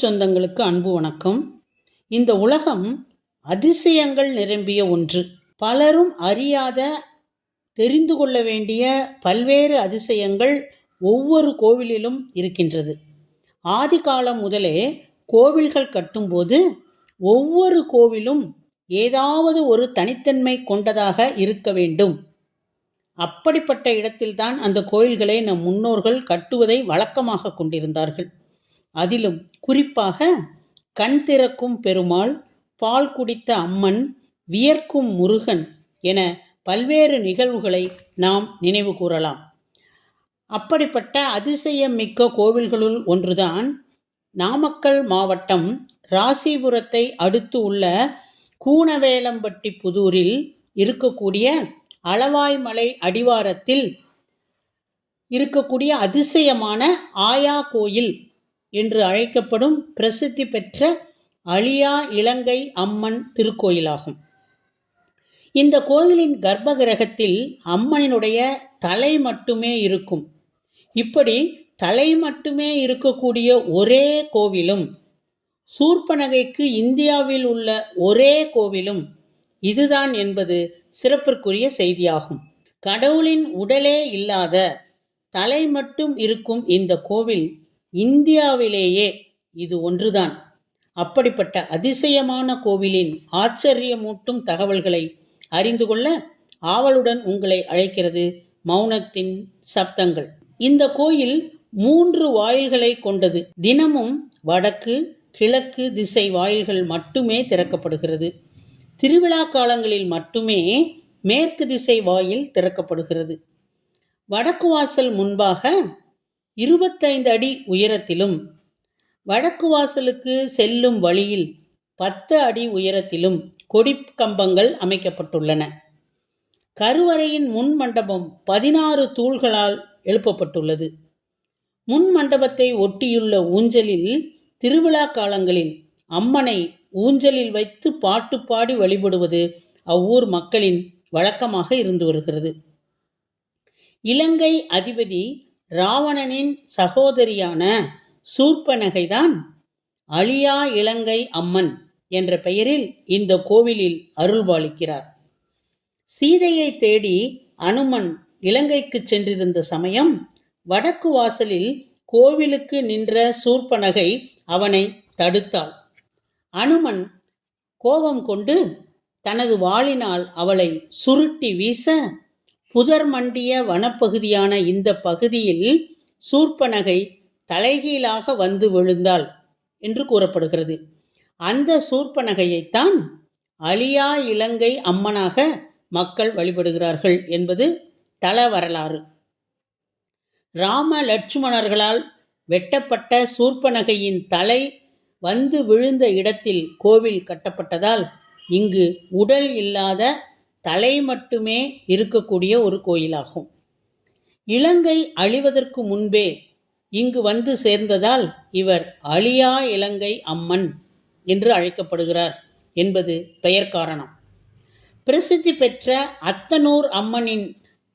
தமிழ் சொந்தங்களுக்கு அன்பு வணக்கம். இந்த உலகம் அதிசயங்கள் நிரம்பிய ஒன்று. பலரும் அறியாத தெரிந்து கொள்ள வேண்டிய பல்வேறு அதிசயங்கள் ஒவ்வொரு கோவிலிலும் இருக்கின்றது. ஆதி காலம் முதலே கோவில்கள் கட்டும்போது ஒவ்வொரு கோவிலும் ஏதாவது ஒரு தனித்தன்மை கொண்டதாக இருக்க வேண்டும். அப்படிப்பட்ட இடத்தில்தான் அந்த கோயில்களை நம் முன்னோர்கள் கட்டுவதை வழக்கமாக கொண்டிருந்தார்கள். அதிலும் குறிப்பாக கண் திறக்கும் பெருமாள் பால் குடித்த அம்மன் வியர்க்கும் முருகன் என பல்வேறு நிகழ்வுகளை நாம் நினைவு கூறலாம். அப்படிப்பட்ட அதிசயம் மிக்க கோவில்களுள் ஒன்றுதான் நாமக்கல் மாவட்டம் ராசிபுரத்தை அடுத்து உள்ள கூனவேலம்பட்டி புதூரில் இருக்கக்கூடிய அளவாய்மலை அடிவாரத்தில் இருக்கக்கூடிய அதிசயமான ஆயா கோயில் என்று அழைக்கப்படும் பிரசித்தி பெற்ற அழியா இலங்கை அம்மன் திருக்கோயிலாகும். இந்த கோவிலின் கர்ப்பகிரகத்தில் அம்மனினுடைய தலை மட்டுமே இருக்கும். இப்படி தலை மட்டுமே இருக்கக்கூடிய ஒரே கோவிலும் சூர்பனகைக்கு இந்தியாவில் உள்ள ஒரே கோவிலும் இதுதான் என்பது சிறப்பிற்குரிய செய்தியாகும். கடவுளின் உடலே இல்லாத தலை மட்டும் இருக்கும் இந்த கோவில் இந்தியாவிலேயே இது ஒன்றுதான். அப்படிப்பட்ட அதிசயமான கோவிலின் ஆச்சரியமூட்டும் தகவல்களை அறிந்து கொள்ள ஆவலுடன் உங்களை அழைக்கிறது மௌனத்தின் சப்தங்கள். இந்த கோயில் மூன்று வாயில்களை கொண்டது. தினமும் வடக்கு கிழக்கு திசை வாயில்கள் மட்டுமே திறக்கப்படுகிறது. திருவிழா காலங்களில் மட்டுமே மேற்கு திசை வாயில் திறக்கப்படுகிறது. வடக்கு வாசல் முன்பாக இருபத்தைந்து அடி உயரத்திலும் வடக்கு வாசலுக்கு செல்லும் வழியில் பத்து அடி உயரத்திலும் கொடி கம்பங்கள் அமைக்கப்பட்டுள்ளன. கருவறையின் முன் மண்டபம் பதினாறு தூள்களால் எழுப்பப்பட்டுள்ளது. முன் மண்டபத்தை ஒட்டியுள்ள ஊஞ்சலில் திருவிழா காலங்களில் அம்மனை ஊஞ்சலில் வைத்து பாட்டு பாடி வழிபடுவது அவ்வூர் மக்களின் வழக்கமாக இருந்து வருகிறது. இலங்கை அதிபதி ராவணனின் சகோதரியான சூர்பனகைதான் அழியா இலங்கை அம்மன் என்ற பெயரில் இந்த கோவிலில் அருள்பாலிக்கிறார் சீதையை தேடி அனுமன் இலங்கைக்கு சென்றிருந்த சமயம் வடக்கு வாசலில் கோவிலுக்கு நின்ற சூர்பனகை அவனை தடுத்தாள். அனுமன் கோபம் கொண்டு தனது வாளினால் அவளை சுருட்டி வீச புதர் மண்டிய வனப்பகுதியான இந்த பகுதியில் சூர்பனகை தலைகீழாக வந்து விழுந்தாள் என்று கூறப்படுகிறது. அந்த சூர்பனகையைத்தான் அழியா இலங்கை அம்மனாக மக்கள் வழிபடுகிறார்கள் என்பது தல வரலாறு. ராம லட்சுமணர்களால் வெட்டப்பட்ட சூர்பனகையின் தலை வந்து விழுந்த இடத்தில் கோவில் கட்டப்பட்டதால் இங்கு உடல் இல்லாத தலை மட்டுமே இருக்கக்கூடிய ஒரு கோயிலாகும். இலங்கை அழிவதற்கு முன்பே இங்கு வந்து சேர்ந்ததால் இவர் அழியா இலங்கை அம்மன் என்று அழைக்கப்படுகிறார் என்பது பெயர் காரணம். பிரசித்தி பெற்ற அத்தனூர் அம்மனின்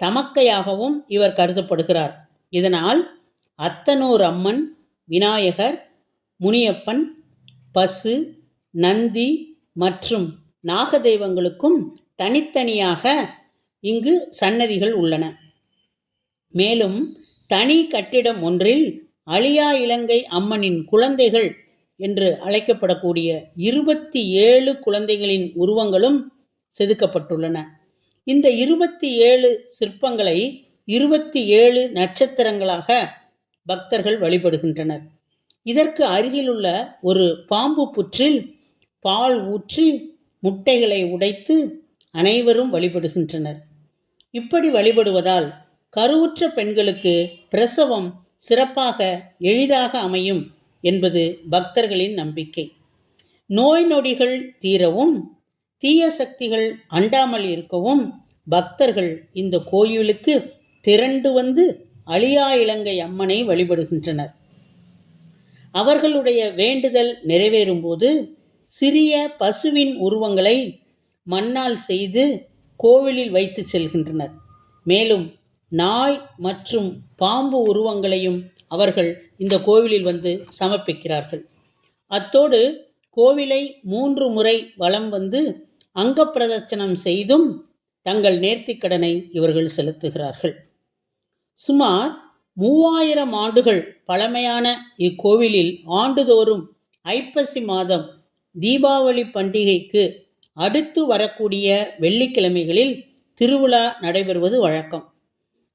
தமக்கையாகவும் இவர் கருதப்படுகிறார். இதனால் அத்தனூர் அம்மன் விநாயகர் முனியப்பன் பசு நந்தி மற்றும் நாகதெய்வங்களுக்கும் தனித்தனியாக இங்கு சன்னதிகள் உள்ளன. மேலும் தனி கட்டிடம் ஒன்றில் அழியா இலங்கை அம்மனின் குழந்தைகள் என்று அழைக்கப்படக்கூடிய இருபத்தி ஏழு குழந்தைகளின் உருவங்களும் செதுக்கப்பட்டுள்ளன. இந்த இருபத்தி ஏழு சிற்பங்களை இருபத்தி ஏழு நட்சத்திரங்களாக பக்தர்கள் வழிபடுகின்றனர். இதற்கு அருகிலுள்ள ஒரு பாம்பு புற்றில் பால் ஊற்றி முட்டைகளை உடைத்து அனைவரும் வழிபடுகின்றனர். இப்படி வழிபடுவதால் கருவுற்ற பெண்களுக்கு பிரசவம் சிறப்பாக எளிதாக அமையும் என்பது பக்தர்களின் நம்பிக்கை. நோய் நொடிகள் தீரவும் தீய சக்திகள் அண்டாமல் இருக்கவும் பக்தர்கள் இந்த கோயிலுக்கு திரண்டு வந்து அழியா இலங்கை அம்மனை வழிபடுகின்றனர். அவர்களுடைய வேண்டுதல் நிறைவேறும்போது சிறிய பசுவின் உருவங்களை மண்ணால் செய்து கோவிலில் வைத்து செல்கின்றனர். மேலும் நாய் மற்றும் பாம்பு உருவங்களையும் அவர்கள் இந்த கோவிலில் வந்து சமர்ப்பிக்கிறார்கள். அத்தோடு கோவிலை மூன்று முறை வலம் வந்து அங்கப்பிரதட்சணம் செய்தும் தங்கள் நேர்த்திக்கடனை இவர்கள் செலுத்துகிறார்கள். சுமார் மூவாயிரம் ஆண்டுகள் பழமையான இக்கோவிலில் ஆண்டுதோறும் ஐப்பசி மாதம் தீபாவளி பண்டிகைக்கு அடுத்து வரக்கூடிய வெள்ளிக்கிழமைகளில் திருவிழா நடைபெறுவது வழக்கம்.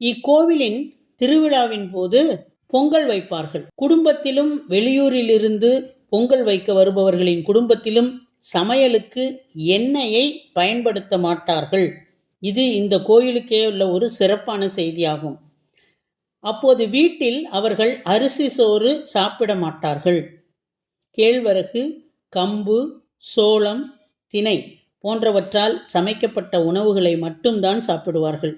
இக்கோவிலின் திருவிழாவின் போது பொங்கல் வைப்பார்கள். குடும்பத்திலும் வெளியூரிலிருந்து பொங்கல் வைக்க வருபவர்களின் குடும்பத்திலும் சமையலுக்கு எண்ணெயை பயன்படுத்த மாட்டார்கள். இது இந்த கோயிலுக்கே உள்ள ஒரு சிறப்பான செய்தியாகும். அப்போது வீட்டில் அவர்கள் அரிசி சோறு சாப்பிட மாட்டார்கள். கேழ்வரகு கம்பு சோளம் திணை போன்றவற்றால் சமைக்கப்பட்ட உணவுகளை மட்டும்தான் சாப்பிடுவார்கள்.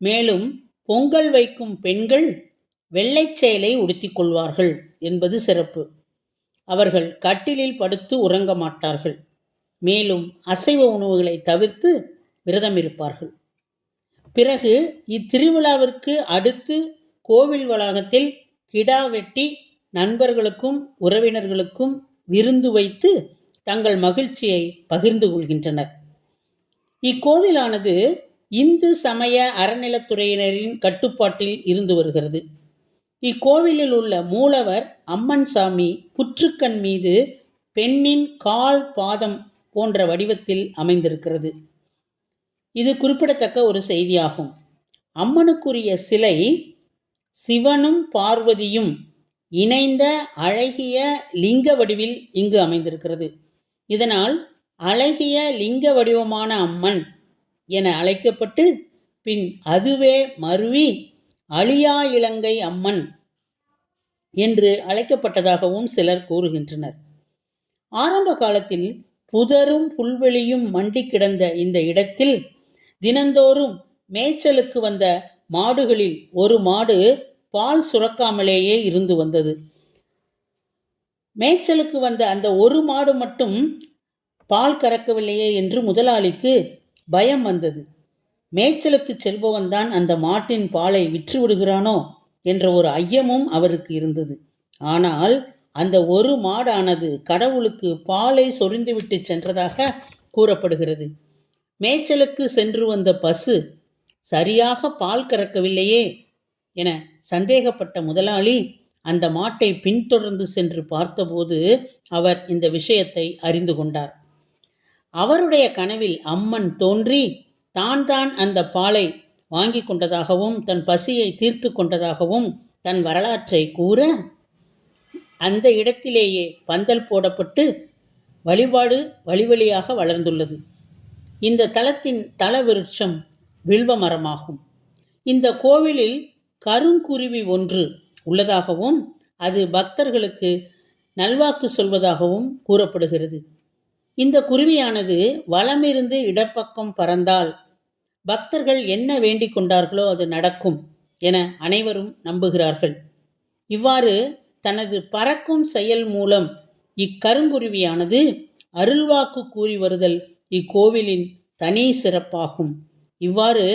மேலும் பொங்கல் வைக்கும் பெண்கள் வெள்ளைச் செயலை உடுத்திக் கொள்வார்கள் என்பது சிறப்பு. அவர்கள் கட்டிலில் படுத்து உறங்க மாட்டார்கள். மேலும் அசைவ உணவுகளை தவிர்த்து விரதம் இருப்பார்கள். பிறகு இத்திருவிழாவிற்கு அடுத்து கோவில் வளாகத்தில் கிடா வெட்டி நண்பர்களுக்கும் உறவினர்களுக்கும் விருந்து வைத்து தங்கள் மகிழ்ச்சியை பகிர்ந்து கொள்கின்றனர். இக்கோவிலானது இந்து சமய அறநிலத்துறையினரின் கட்டுப்பாட்டில் இருந்து வருகிறது. இக்கோவிலில் உள்ள மூலவர் அம்மன் சாமி புற்றுக்கண் மீது பெண்ணின் கால் பாதம் போன்ற வடிவத்தில் அமைந்திருக்கிறது. இது குறிப்பிடத்தக்க ஒரு செய்தியாகும். அம்மனுக்குரிய சிலை சிவனும் பார்வதியும் இணைந்த அழகிய லிங்க வடிவில் இங்கு அமைந்திருக்கிறது. இதனால் அழகிய லிங்க வடிவமான அம்மன் என அழைக்கப்பட்டு பின் அதுவே மருவி அழியா இலங்கை அம்மன் என்று அழைக்கப்பட்டதாகவும் சிலர் கூறுகின்றனர். ஆரம்ப காலத்தில் புதரும் புல்வெளியும் மண்டி கிடந்த இந்த இடத்தில் தினந்தோறும் மேய்ச்சலுக்கு வந்த மாடுகளில் ஒரு மாடு பால் சுரக்காமலேயே இருந்து வந்தது. மேய்ச்சலுக்கு வந்த அந்த ஒரு மாடு மட்டும் பால் கறக்கவில்லையே என்று முதலாளிக்கு பயம் வந்தது. மேய்ச்சலுக்கு செல்பவன் தான் அந்த மாட்டின் பாலை விற்று விடுகிறானோ என்ற ஒரு ஐயமும் அவருக்கு இருந்தது. ஆனால் அந்த ஒரு மாடானது கடவுளுக்கு பாலை சொரிந்துவிட்டு சென்றதாக கூறப்படுகிறது. மேய்ச்சலுக்கு சென்று வந்த பசு சரியாக பால் கறக்கவில்லையே என சந்தேகப்பட்ட முதலாளி அந்த மாட்டை பின்தொடர்ந்து சென்று பார்த்தபோது அவர் இந்த விஷயத்தை அறிந்து கொண்டார். அவருடைய கனவில் அம்மன் தோன்றி தான் தான் அந்த பாலை வாங்கி கொண்டதாகவும் தன் பசியை தீர்த்து கொண்டதாகவும் தன் வரலாற்றை கூற அந்த இடத்திலேயே பந்தல் போடப்பட்டு வழிபாடு வழிவழியாக வளர்ந்துள்ளது. இந்த தலத்தின் தல விருட்சம் வில்வ மரமாகும். இந்த கோவிலில் கருங்குருவி ஒன்று உள்ளதாகவும் அது பக்தர்களுக்கு நல்வாக்கு சொல்வதாகவும் கூறப்படுகிறது. இந்த குருவியானது வலமிருந்து இடப்பக்கம் பறந்தால் பக்தர்கள் என்ன வேண்டிக் கொண்டார்களோ அது நடக்கும் என அனைவரும் நம்புகிறார்கள். இவ்வாறு தனது பறக்கும் செயல் மூலம் இக்கருங்குருவியானது அருள்வாக்கு கூறி வருதல் இக்கோவிலின் தனி சிறப்பாகும். இவ்வாறு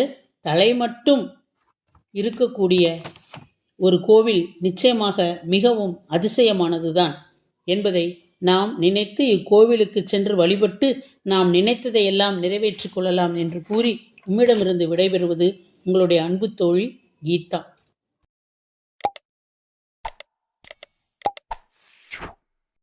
தலை மட்டும் இருக்கக்கூடிய ஒரு கோவில் நிச்சயமாக மிகவும் அதிசயமானதுதான் என்பதை நாம் நினைத்து இக்கோவிலுக்கு சென்று வழிபட்டு நாம் நினைத்ததை எல்லாம் நிறைவேற்றிக் கொள்ளலாம் என்று கூறி உம்மிடமிருந்து விடைபெறுவது உங்களுடைய அன்பு தோழி கீதா.